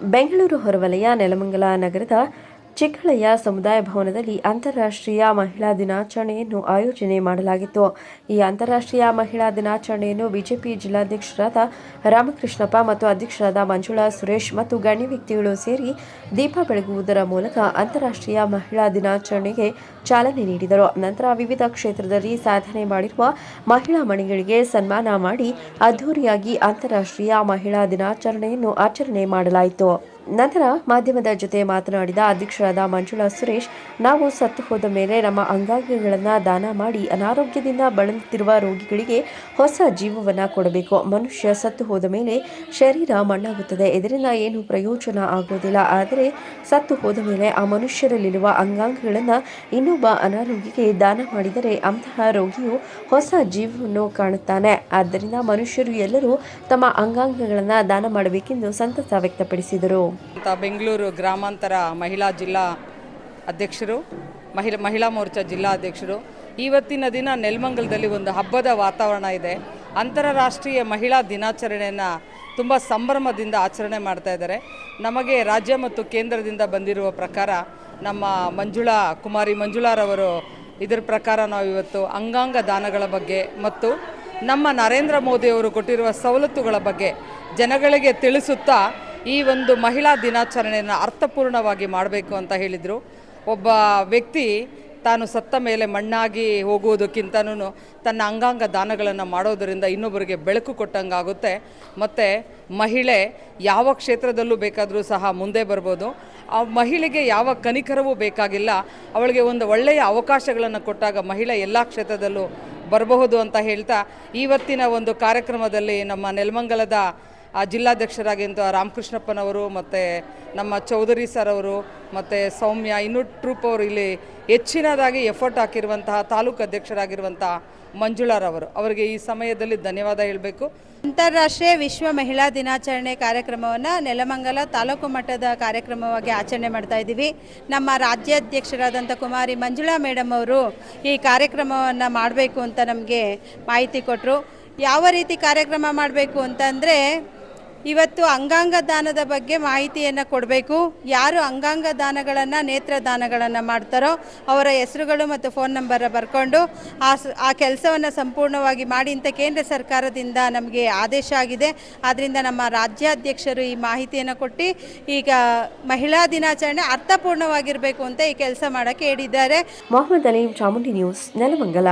ಬೆಂಗಳೂರು ಹೊರವಲಯ ನೆಲಮಂಗಲ ನಗರದ ಚಿಕ್ಕಳಯ್ಯ ಸಮುದಾಯ ಭವನದಲ್ಲಿ ಅಂತಾರಾಷ್ಟ್ರೀಯ ಮಹಿಳಾ ದಿನಾಚರಣೆಯನ್ನು ಆಯೋಜನೆ ಮಾಡಲಾಗಿತ್ತು. ಈ ಅಂತಾರಾಷ್ಟ್ರೀಯ ಮಹಿಳಾ ದಿನಾಚರಣೆಯನ್ನು ಬಿಜೆಪಿ ಜಿಲ್ಲಾಧ್ಯಕ್ಷರಾದ ರಾಮಕೃಷ್ಣಪ್ಪ ಮತ್ತು ಅಧ್ಯಕ್ಷರಾದ ಮಂಜುಳಾ ಸುರೇಶ್ ಮತ್ತು ಗಣ್ಯ ವ್ಯಕ್ತಿಗಳು ಸೇರಿ ದೀಪ ಬೆಳಗುವುದರ ಮೂಲಕ ಅಂತಾರಾಷ್ಟ್ರೀಯ ಮಹಿಳಾ ದಿನಾಚರಣೆಗೆ ಚಾಲನೆ ನೀಡಿದರು. ನಂತರ ವಿವಿಧ ಕ್ಷೇತ್ರದಲ್ಲಿ ಸಾಧನೆ ಮಾಡಿರುವ ಮಹಿಳಾ ಮಣಿಗಳಿಗೆ ಸನ್ಮಾನ ಮಾಡಿ ಅದ್ದೂರಿಯಾಗಿ ಅಂತಾರಾಷ್ಟ್ರೀಯ ಮಹಿಳಾ ದಿನಾಚರಣೆಯನ್ನು ಆಚರಣೆ ಮಾಡಲಾಯಿತು. ನಂತರ ಮಾಧ್ಯಮದ ಜೊತೆ ಮಾತನಾಡಿದ ಅಧ್ಯಕ್ಷರಾದ ಮಂಜುಳಾ ಸುರೇಶ್, ನಾವು ಸತ್ತು ಹೋದ ಮೇಲೆ ನಮ್ಮ ಅಂಗಾಂಗಗಳನ್ನು ದಾನ ಮಾಡಿ ಅನಾರೋಗ್ಯದಿಂದ ಬಳಲುತ್ತಿರುವ ರೋಗಿಗಳಿಗೆ ಹೊಸ ಜೀವವನ್ನು ಕೊಡಬೇಕು. ಮನುಷ್ಯ ಸತ್ತು ಹೋದ ಮೇಲೆ ಶರೀರ ಮಣ್ಣಾಗುತ್ತದೆ. ಇದರಿಂದ ಏನು ಪ್ರಯೋಜನ ಆಗುವುದಿಲ್ಲ ಆದರೆ ಸತ್ತು ಹೋದ ಮೇಲೆ ಆ ಮನುಷ್ಯರಲ್ಲಿರುವ ಅಂಗಾಂಗಗಳನ್ನು ಇನ್ನೊಬ್ಬ ಅನಾರೋಗ್ಯಕ್ಕೆ ದಾನ ಮಾಡಿದರೆ ಅಂತಹ ರೋಗಿಯು ಹೊಸ ಜೀವವನ್ನು ಕಾಣುತ್ತಾನೆ. ಆದ್ದರಿಂದ ಮನುಷ್ಯರು ಎಲ್ಲರೂ ತಮ್ಮ ಅಂಗಾಂಗಗಳನ್ನು ದಾನ ಮಾಡಬೇಕೆಂದು ಸಂತಸ ವ್ಯಕ್ತಪಡಿಸಿದರು. ಅಂತ ಬೆಂಗಳೂರು ಗ್ರಾಮಾಂತರ ಮಹಿಳಾ ಜಿಲ್ಲಾ ಅಧ್ಯಕ್ಷರು, ಮಹಿಳಾ ಮಹಿಳಾ ಮೋರ್ಚಾ ಜಿಲ್ಲಾ ಅಧ್ಯಕ್ಷರು. ಇವತ್ತಿನ ದಿನ ನೆಲಮಂಗಲದಲ್ಲಿ ಒಂದು ಹಬ್ಬದ ವಾತಾವರಣ ಇದೆ. ಅಂತಾರಾಷ್ಟ್ರೀಯ ಮಹಿಳಾ ದಿನಾಚರಣೆಯನ್ನು ತುಂಬ ಸಂಭ್ರಮದಿಂದ ಆಚರಣೆ ಮಾಡ್ತಾ ಇದ್ದಾರೆ. ನಮಗೆ ರಾಜ್ಯ ಮತ್ತು ಕೇಂದ್ರದಿಂದ ಬಂದಿರುವ ಪ್ರಕಾರ ನಮ್ಮ ಮಂಜುಳಾ ಕುಮಾರಿ ಮಂಜುಳಾರವರು ಇದರ ಪ್ರಕಾರ ನಾವು ಇವತ್ತು ಅಂಗಾಂಗ ದಾನಗಳ ಬಗ್ಗೆ ಮತ್ತು ನಮ್ಮ ನರೇಂದ್ರ ಮೋದಿಯವರು ಕೊಟ್ಟಿರುವ ಸವಲತ್ತುಗಳ ಬಗ್ಗೆ ಜನಗಳಿಗೆ ತಿಳಿಸುತ್ತಾ ಈ ಒಂದು ಮಹಿಳಾ ದಿನಾಚರಣೆಯನ್ನು ಅರ್ಥಪೂರ್ಣವಾಗಿ ಮಾಡಬೇಕು ಅಂತ ಹೇಳಿದರು. ಒಬ್ಬ ವ್ಯಕ್ತಿ ತಾನು ಸತ್ತ ಮೇಲೆ ಮಣ್ಣಾಗಿ ಹೋಗುವುದಕ್ಕಿಂತನೂ ತನ್ನ ಅಂಗಾಂಗ ದಾನಗಳನ್ನು ಮಾಡೋದರಿಂದ ಇನ್ನೊಬ್ಬರಿಗೆ ಬೆಳಕು ಕೊಟ್ಟಂಗಾಗುತ್ತೆ. ಮತ್ತು ಮಹಿಳೆ ಯಾವ ಕ್ಷೇತ್ರದಲ್ಲೂ ಬೇಕಾದರೂ ಸಹ ಮುಂದೆ ಬರ್ಬೋದು. ಆ ಮಹಿಳೆಗೆ ಯಾವ ಕನಿಕರವೂ ಬೇಕಾಗಿಲ್ಲ. ಅವಳಿಗೆ ಒಂದು ಒಳ್ಳೆಯ ಅವಕಾಶಗಳನ್ನು ಕೊಟ್ಟಾಗ ಮಹಿಳೆ ಎಲ್ಲ ಕ್ಷೇತ್ರದಲ್ಲೂ ಬರಬಹುದು ಅಂತ ಹೇಳ್ತಾ, ಇವತ್ತಿನ ಒಂದು ಕಾರ್ಯಕ್ರಮದಲ್ಲಿ ನಮ್ಮ ನೆಲಮಂಗಲದ ಆ ಜಿಲ್ಲಾಧ್ಯಕ್ಷರಾಗಿಂತ ರಾಮಕೃಷ್ಣಪ್ಪನವರು ಮತ್ತು ನಮ್ಮ ಚೌಧರಿ ಸರ್ ಅವರು ಮತ್ತು ಸೌಮ್ಯ ಇನ್ನೂ ಟ್ರೂಪ್ ಅವರು ಇಲ್ಲಿ ಹೆಚ್ಚಿನದಾಗಿ ಎಫರ್ಟ್ ಹಾಕಿರುವಂತಹ ತಾಲೂಕು ಅಧ್ಯಕ್ಷರಾಗಿರುವಂತಹ ಮಂಜುಳಾರವರು ಅವರಿಗೆ ಈ ಸಮಯದಲ್ಲಿ ಧನ್ಯವಾದ ಹೇಳಬೇಕು. ಅಂತಾರಾಷ್ಟ್ರೀಯ ವಿಶ್ವ ಮಹಿಳಾ ದಿನಾಚರಣೆ ಕಾರ್ಯಕ್ರಮವನ್ನು ನೆಲಮಂಗಲ ತಾಲೂಕು ಮಟ್ಟದ ಕಾರ್ಯಕ್ರಮವಾಗಿ ಆಚರಣೆ ಮಾಡ್ತಾ ಇದ್ದೀವಿ. ನಮ್ಮ ರಾಜ್ಯಾಧ್ಯಕ್ಷರಾದಂಥ ಕುಮಾರಿ ಮಂಜುಳಾ ಮೇಡಮ್ ಅವರು ಈ ಕಾರ್ಯಕ್ರಮವನ್ನು ಮಾಡಬೇಕು ಅಂತ ನಮಗೆ ಮಾಹಿತಿ ಕೊಟ್ಟರು ಯಾವ ರೀತಿ ಕಾರ್ಯಕ್ರಮ ಮಾಡಬೇಕು ಅಂತಂದರೆ ಇವತ್ತು ಅಂಗಾಂಗ ದಾನದ ಬಗ್ಗೆ ಮಾಹಿತಿಯನ್ನು ಕೊಡಬೇಕು. ಯಾರು ಅಂಗಾಂಗ ದಾನಗಳನ್ನು, ನೇತ್ರ ದಾನಗಳನ್ನು ಮಾಡ್ತಾರೋ ಅವರ ಹೆಸರುಗಳು ಮತ್ತು ಫೋನ್ ನಂಬರ್ ಬರ್ಕೊಂಡು ಆ ಆ ಕೆಲಸವನ್ನು ಸಂಪೂರ್ಣವಾಗಿ ಮಾಡಿ ಅಂತ ಕೇಂದ್ರ ಸರ್ಕಾರದಿಂದ ನಮಗೆ ಆದೇಶ ಆಗಿದೆ. ಆದ್ದರಿಂದ ನಮ್ಮ ರಾಜ್ಯಾಧ್ಯಕ್ಷರು ಈ ಮಾಹಿತಿಯನ್ನು ಕೊಟ್ಟು ಈಗ ಮಹಿಳಾ ದಿನಾಚರಣೆ ಅರ್ಥಪೂರ್ಣವಾಗಿರಬೇಕು ಅಂತ ಈ ಕೆಲಸ ಮಾಡೋಕ್ಕೆ ಹೇಳಿದ್ದಾರೆ. ಮೊಹಮ್ಮದ್ ಅಲೀಂ ಚಾಮುಂಡಿ ನ್ಯೂಸ್, ನೆಲಮಂಗಲ.